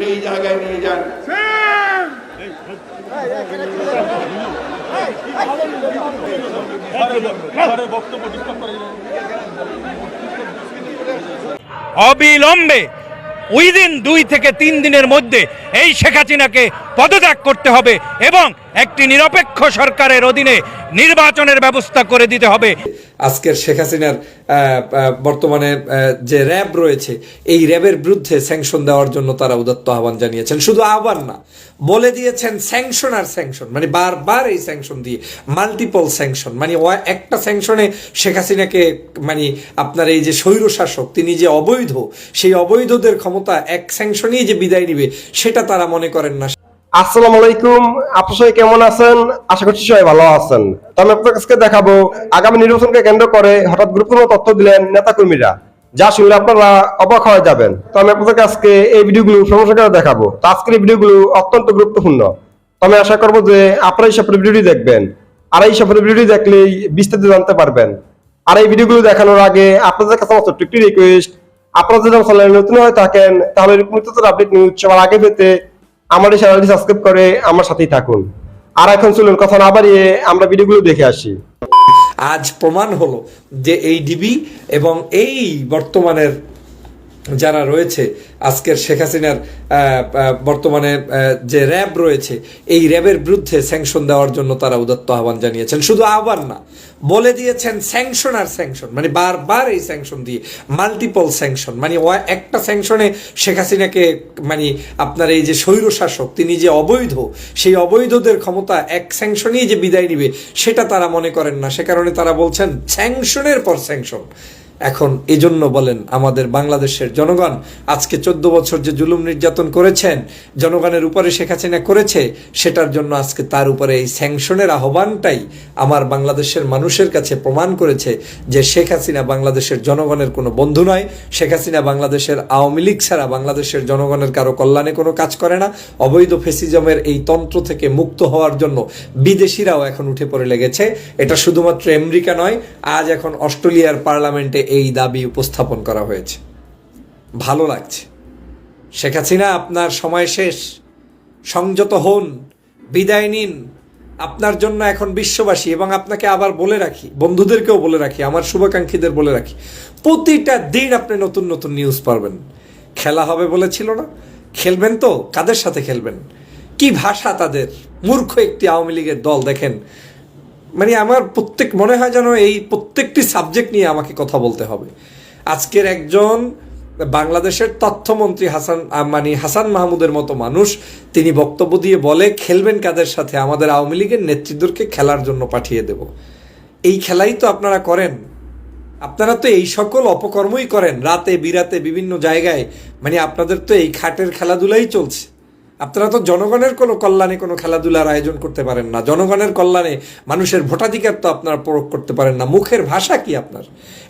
সেই জায়গায় নিয়ে যান। অবিলম্বে উইদিন দুই থেকে তিন দিনের মধ্যে এই শেখ হাসিনাকে পদত্যাগ করতে হবে এবং একটি নিরপেক্ষ সরকারের অধীনে নির্বাচনের ব্যবস্থা করে দিতে হবে। আজকের শেখ হাসিনার বর্তমানে যে র্যাব রয়েছে, এই র্যাবের বিরুদ্ধে স্যাংশন দেওয়ার জন্য তারা উদাত্ত আহ্বান জানিয়েছেন। শুধু আহ্বান না, বলে দিয়েছেন স্যাংশন আর স্যাংশন মানে বারবার এই স্যাংশন দিয়ে মাল্টিপল স্যাংশন মানে একটা স্যাংশনে শেখ হাসিনাকে মানে আপনার এই যে স্বৈর শাসক, তিনি যে অবৈধ, সেই অবৈধদের ক্ষমতা এক স্যাংশনেই যে বিদায় নিবে, সেটা তারা মনে করেন না। আসসালামু আলাইকুম। আপনার কেমন আছেন? আশা করছি সবাই ভালো আছেন। দেখাবো, আগামী নির্বাচনকে কেন্দ্র করে হঠাৎ গুরুত্বপূর্ণ তথ্য দিলেন নেতা কর্মীরা যা শুনলে আপনারা অবাক হয়ে যাবেন। তো আমি আজকে এই ভিডিওগুলো সমস্যা দেখাবো। তো আজকের এই ভিডিওগুলো অত্যন্ত গুরুত্বপূর্ণ। তো আমি আশা করব যে আপনারা এই সফরের ভিডিওটি দেখবেন। আর এই সফরের ভিডিওটি দেখলেই বিস্তারিত জানতে পারবেন। আর এই ভিডিওগুলো দেখানোর আগে আপনাদের কাছে আমার একটি রিকোয়েস্ট আপনারা যদি আমার নতুন হয়ে থাকেন, তাহলে আপডেট নিউজ সবার আগে পেতে আমার এই চ্যানেলটি সাবস্ক্রাইব করে আমার সাথেই থাকুন। আর এখন চলুন, কথা না বাড়িয়ে আমরা ভিডিওগুলো দেখে আসি। আজ প্রমাণ হলো যে এই ডিবি এবং এই বর্তমানের যারা রয়েছে, আজকের শেখ হাসিনার বর্তমানে যে র্যাব রয়েছে, এই র্যাবের বিরুদ্ধে স্যাংশন দেওয়ার জন্য তারা উদাত্ত আহ্বান জানিয়েছেন। শুধু আহ্বান না, বলে দিয়েছেন স্যাংশন আর স্যাংশন মানে বারবার এই স্যাংশন দিয়ে মাল্টিপল স্যাংশন মানে একটা স্যাংশনে শেখ হাসিনাকে মানে আপনার এই যে স্বৈর শাসক তিনি যে অবৈধ, সেই অবৈধদের ক্ষমতা এক স্যাংশনেই যে বিদায় নিবে, সেটা তারা মনে করেন না। সে কারণে তারা বলছেন স্যাংশনের পর স্যাংশন এখন এজন্য বলেন আমাদের বাংলাদেশের জনগণ, আজকে চোদ্দ বছর যে জুলুম নির্যাতন করেছেন, জনগণের উপরে শেখ হাসিনা করেছে, সেটার জন্য আজকে তার উপরে এই স্যাংশনের আহ্বানটাই আমার বাংলাদেশের মানুষের কাছে প্রমাণ করেছে যে শেখ হাসিনা বাংলাদেশের জনগণের কোনো বন্ধু নয়। শেখ হাসিনা বাংলাদেশের আওয়ামী লীগ ছাড়া বাংলাদেশের জনগণের কারও কল্যাণে কোনো কাজ করে না। অবৈধ ফেসিজমের এই তন্ত্র থেকে মুক্ত হওয়ার জন্য বিদেশিরাও এখন উঠে পড়ে লেগেছে। এটা শুধুমাত্র আমেরিকা নয়, আজ এখন অস্ট্রেলিয়ার পার্লামেন্টে এই দাবি উপস্থাপন করা হয়েছে। ভালো লাগছে। শেখ হাসিনা, আপনার সময় শেষ। সংযত হন, বিদায় নিন। আপনার জন্য এখন বিশ্ববাসী এবং আপনাকে আবার বলে রাখি, বন্ধুদেরকেও বলে রাখি, আমার শুভাকাঙ্ক্ষীদের বলে রাখি, প্রতিটা দিন আপনি নতুন নতুন নিউজ পারবেন। খেলা হবে বলেছিল না। খেলবেন তো? কাদের সাথে খেলবেন? কি ভাষা তাদের? মূর্খ একটি আওয়ামী লীগের দল, দেখেন। মানে আমার প্রত্যেক, মনে হয় যেন এই প্রত্যেকটি সাবজেক্ট নিয়ে আমাকে কথা বলতে হবে। আজকের একজন বাংলাদেশের তথ্যমন্ত্রী হাসান মানে হাসান মাহমুদের মতো মানুষ, তিনি বক্তব্য দিয়ে বলে, খেলবেন কাদের সাথে? আমাদের আওয়ামী লীগের নেতৃত্বকে খেলার জন্য পাঠিয়ে দেব। এই খেলাই তো আপনারা করেন। আপনারা তো এই সকল অপকর্মই করেন। রাতে, বিরাতে, বিভিন্ন জায়গায়। মানে আপনাদের তো এই খাটের খেলাধুলাই চলছে। আপনারা তো জনগণের কোনো কল্যাণে কোনো খেলাধুলার আয়োজন করতে পারেন না। জনগণের কল্যাণে মানুষের ভোটাধিকার তো আপনারা প্রয়োগ করতে পারেন না। মুখের ভাষা কি আপনার?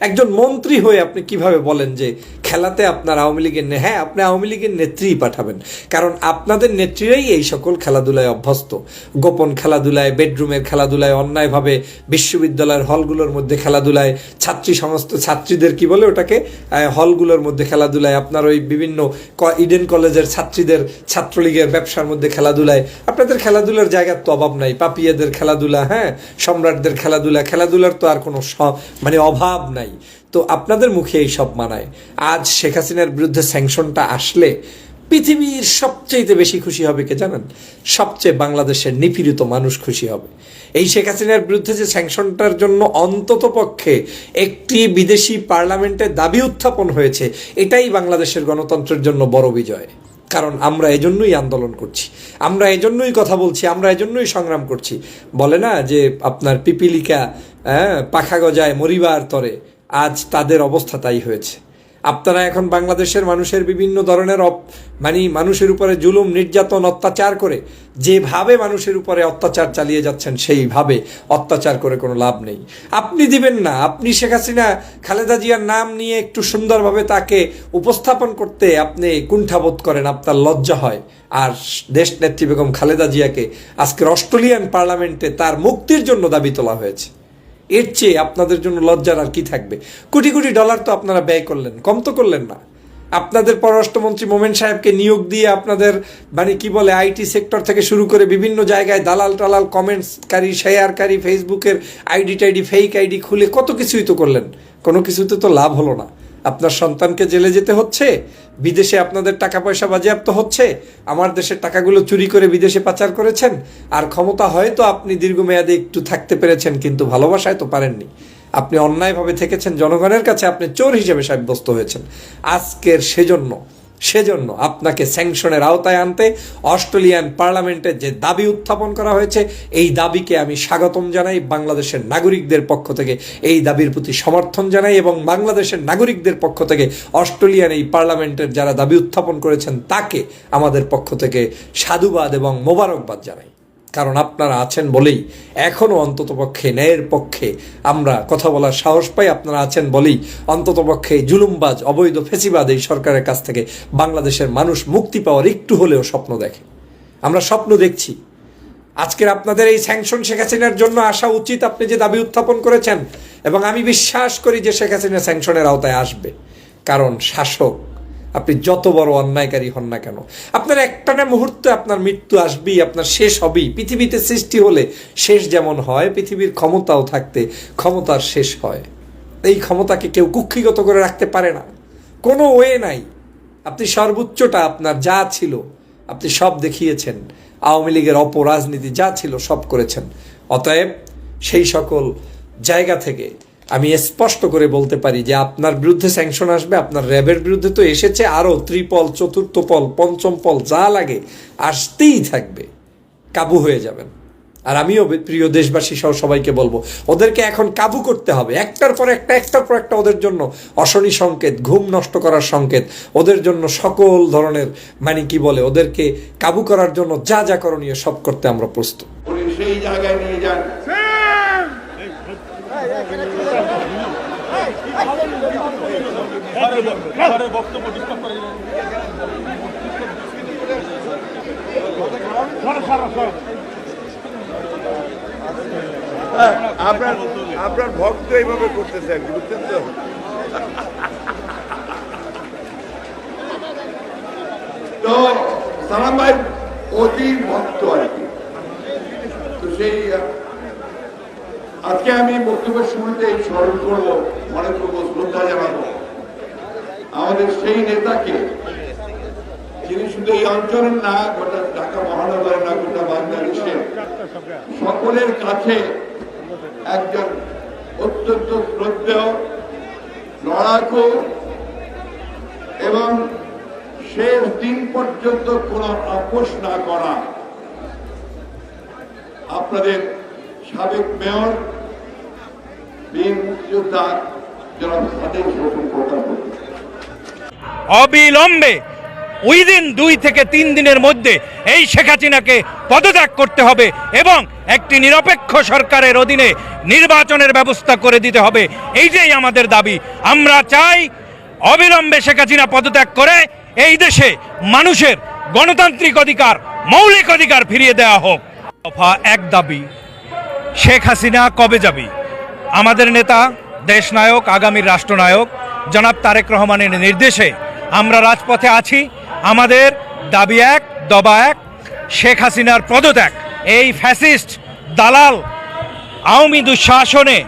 একজন মন্ত্রী হয়ে আপনি কীভাবে বলেন যে খেলাতে আপনার আওয়ামী লীগের হ্যাঁ আপনি আওয়ামী লীগের নেত্রীই পাঠাবেন। কারণ আপনাদের নেত্রীরাই এই সকল খেলাধুলায় অভ্যস্ত। গোপন খেলাধুলায়, বেডরুমের খেলাধুলায়, অন্যায়ভাবে বিশ্ববিদ্যালয়ের হলগুলোর মধ্যে খেলাধুলায়, ছাত্রী সমস্ত ছাত্রীদের কি বলে ওটাকে? হলগুলোর মধ্যে খেলাধুলায় আপনার ওই বিভিন্ন ইডেন কলেজের ছাত্রীদের, ছাত্রলীগের ব্যবসার মধ্যে খেলাধুলায়। আপনাদের খেলাধুলার জায়গার তো অভাব নাই। পাপিয়াদের খেলাধুলা হ্যাঁ? সম্রাটদের খেলাধুলা, খেলাধুলার তো আর কোনো মানে অভাব নাই। তো আপনাদের মুখে এই সব মানায়। আজ শেখ হাসিনার বিরুদ্ধে স্যাংশনটা আসলে পৃথিবীর সবচেয়ে বেশি খুশি হবে কে জানেন? সবচেয়ে বাংলাদেশের নিপীড়িত মানুষ খুশি হবে। এই শেখ হাসিনার বিরুদ্ধে যে স্যাংশনটার জন্য অন্তত পক্ষে একটি বিদেশি পার্লামেন্টে দাবি উত্থাপন হয়েছে, এটাই বাংলাদেশের গণতন্ত্রের জন্য বড় বিজয়। কারণ আমরা এজন্যই আন্দোলন করছি। আমরা এজন্যই কথা বলছি, আমরা এজন্যই সংগ্রাম করছি। বলে না যে আপনার পিপিলিকা হ্যাঁ পাখা গজায় মরিবার তরে। আজ তাদের অবস্থা তাই হয়েছে। আপনারা এখন বাংলাদেশের মানুষের বিভিন্ন ধরনের মানে মানুষের উপরে জুলুম, নির্যাতন, অত্যাচার করে যেভাবে মানুষের উপরে অত্যাচার চালিয়ে যাচ্ছেন, সেইভাবে অত্যাচার করে কোনো লাভ নেই। আপনি দিবেন না। আপনি শেখ হাসিনা, খালেদা জিয়ার নাম নিয়ে একটু সুন্দরভাবে তাকে উপস্থাপন করতে আপনি কুণ্ঠাবোধ করেন, আপনার লজ্জা হয়। আর দেশ নেত্রী বেগম খালেদা জিয়াকে আজকের অস্ট্রেলিয়ান পার্লামেন্টে তার মুক্তির জন্য দাবি তোলা হয়েছে। এর চেয়ে আপনাদের জন্য লজ্জার আর কি থাকবে? কোটি কোটি ডলার তো আপনারা ব্যয় করলেন, কম তো করলেন না। আপনাদের পররাষ্ট্রমন্ত্রী মোমেন সাহেবকে নিয়োগ দিয়ে আপনাদের মানে কি বলে, আইটি সেক্টর থেকে শুরু করে বিভিন্ন জায়গায় দালাল টালাল, কমেন্টসকারী, শেয়ারকারী, ফেসবুকের আইডি টাইডি ফেক আইডি খুলে কত কিছুই তো করলেন। কোনো কিছুতে তো লাভ হলো না। আপনার সন্তানকে জেলে যেতে হচ্ছে, বিদেশে আপনাদের টাকা পয়সা বাজেয়াপ্ত হচ্ছে, আমার দেশের টাকাগুলো চুরি করে বিদেশে পাচার করেছেন, আর ক্ষমতা হয়তো আপনি দীর্ঘমেয়াদে একটু থাকতে পেরেছেন, কিন্তু ভালোবাসায় তো পারেননি। আপনি অন্যায়ভাবে থেকেছেন, জনগণের কাছে আপনি চোর হিসেবে সাব্যস্ত হয়েছেন। আজকের সেজন্য সেজন্য আপনাকে স্যাংশনের আওতায় আনতে অস্ট্রেলিয়ান পার্লামেন্টে যে দাবি উত্থাপন করা হয়েছে, এই দাবিকে আমি স্বাগতম জানাই বাংলাদেশের নাগরিকদের পক্ষ থেকে। এই দাবির প্রতি সমর্থন জানাই এবং বাংলাদেশের নাগরিকদের পক্ষ থেকে অস্ট্রেলিয়ান এই পার্লামেন্টের যারা দাবি উত্থাপন করেছেন, তাকে আমাদের পক্ষ থেকে সাধুবাদ এবং মোবারকবাদ জানাই। কারণ আপনারা আছেন বলেই এখনও অন্ততপক্ষে ন্যায়ের পক্ষে আমরা কথা বলার সাহস পাই, আপনারা আছেন বলেই অন্ততপক্ষে জুলুমবাজ, অবৈধ ফেসিবাদ এই সরকারের কাছ থেকে বাংলাদেশের মানুষ মুক্তি পাওয়ার একটু হলেও স্বপ্ন দেখে। আমরা স্বপ্ন দেখছি। আজকের আপনাদের এই স্যাংশন শেখ হাসিনার জন্য আসা উচিত আপনি যে দাবি উত্থাপন করেছেন এবং আমি বিশ্বাস করি যে শেখ হাসিনা স্যাংশনের আওতায় আসবে। কারণ শাসক আপনি যত বড় অন্যায়কারী হন না কেন। আপনার একটা না মুহূর্তে আপনার মৃত্যু আসবেই, আপনার শেষ হবেই। পৃথিবীতে সৃষ্টি হলে শেষ যেমন হয়, পৃথিবীর ক্ষমতাও থাকতে ক্ষমতার শেষ হয়। এই ক্ষমতাকে কেউ কুক্ষিগত করে রাখতে পারে না। কোনো ওয়ে নাই। আপনি সর্বোচ্চটা আপনার যা ছিল, আপনি সব দেখিয়েছেন। আওয়ামী লীগের অপরাজনীতি যা ছিল সব করেছেন। অতএব সেই সকল জায়গা থেকে আমি স্পষ্ট করে বলতে পারি যে আপনার বিরুদ্ধে স্যাংশন আসবে, আপনার র্যাবের বিরুদ্ধে তো এসেছে, আরও ত্রিপল, চতুর্থ পল, পঞ্চম পল, যা লাগে আসতেই থাকবে, কাবু হয়ে যাবেন। আর আমিও প্রিয় দেশবাসী সহ সবাইকে বলব, ওদেরকে এখন কাবু করতে হবে, একটার পর একটা, একটার পর একটা ওদের জন্য অশনি সংকেত, ঘুম নষ্ট করার সংকেত, ওদের জন্য সকল ধরনের মানে কি বলে, ওদেরকে কাবু করার জন্য যা যা করণীয় সব করতে আমরা প্রস্তুত। সেই জায়গায় নিয়ে যান। আপনার আপনার ভক্ত এইভাবে করতেছেন বুঝছেন তো? তো সালাম ভাই অতি ভক্ত আর কি তো সেই আহ, আজকে আমি বক্তব্যের শুরুতে স্মরণ করব করব, শ্রদ্ধা জানাব। আমাদের সেই নেতাকে, যিনি শুধু এই অঞ্চলের না, গোটা ঢাকা মহানগর না গোটা বাংলাদেশের সকলের কাছে একজন অত্যন্ত শ্রদ্ধেয়, লড়াকু এবং শেষ দিন পর্যন্ত কোন আপোষ না করা। আপনাদের সাবেক মেয়র অবিলম্বে উইদিন দুই থেকে তিন দিনের মধ্যে এই শেখ হাসিনাকে পদত্যাগ করতে হবে এবং একটি নিরপেক্ষ সরকারের অধীনে নির্বাচনের ব্যবস্থা করে দিতে হবে। এইটাই আমাদের দাবি। আমরা চাই অবিলম্বে শেখ হাসিনা পদত্যাগ করে এই দেশে মানুষের গণতান্ত্রিক অধিকার, মৌলিক অধিকার ফিরিয়ে দেওয়া হোক। এক দাবি, শেখ হাসিনা কবে যাবি? আমাদের নেতা, দেশনায়ক, আগামীর রাষ্ট্রনায়ক, জনাব তারেক রহমানের নির্দেশে আমরা রাজপথে আছি। আমাদের দাবি এক, দবা এক, শেখ হাসিনার পদত্যাগ। এই ফ্যাসিস্ট দালাল আওয়ামী দুঃশাসনে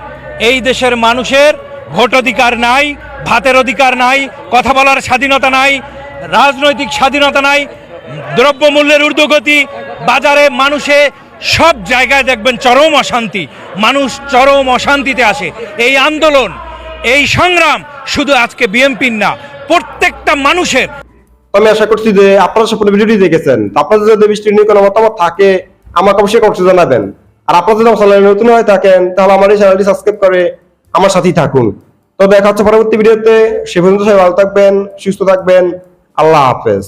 এই দেশের মানুষের ভোট অধিকার নাই, ভাতের অধিকার নাই, কথা বলার স্বাধীনতা নাই, রাজনৈতিক স্বাধীনতা নাই, দ্রব্যমূল্যের ঊর্ধ্বগতি, বাজারে মানুষে সব জায়গায় দেখবেন চরম অশান্তি। মানুষ চরম অশান্তিতে আসে। এই আন্দোলন, এই সংগ্রাম শুধু আজকে বিএনপির না, প্রত্যেকটা মানুষের। আমি আশা করছি যে আপনারা সম্পূর্ণ ভিডিওটি দেখেছেন। আপনাদের যদি বৃষ্টি নিয়ে কোনো মতামত থাকে, আমাকে অবশ্যই কমেন্টে জানাবেন। আর আপনারা যদি চ্যানেলে নতুন হয়ে থাকেন, তাহলে আমার এই চ্যানেলটি সাবস্ক্রাইব করে আমার সাথেই থাকুন। তো দেখা হচ্ছে পরবর্তী ভিডিওতে। সে পর্যন্ত সবাই ভালো থাকবেন, সুস্থ থাকবেন। আল্লাহ হাফেজ।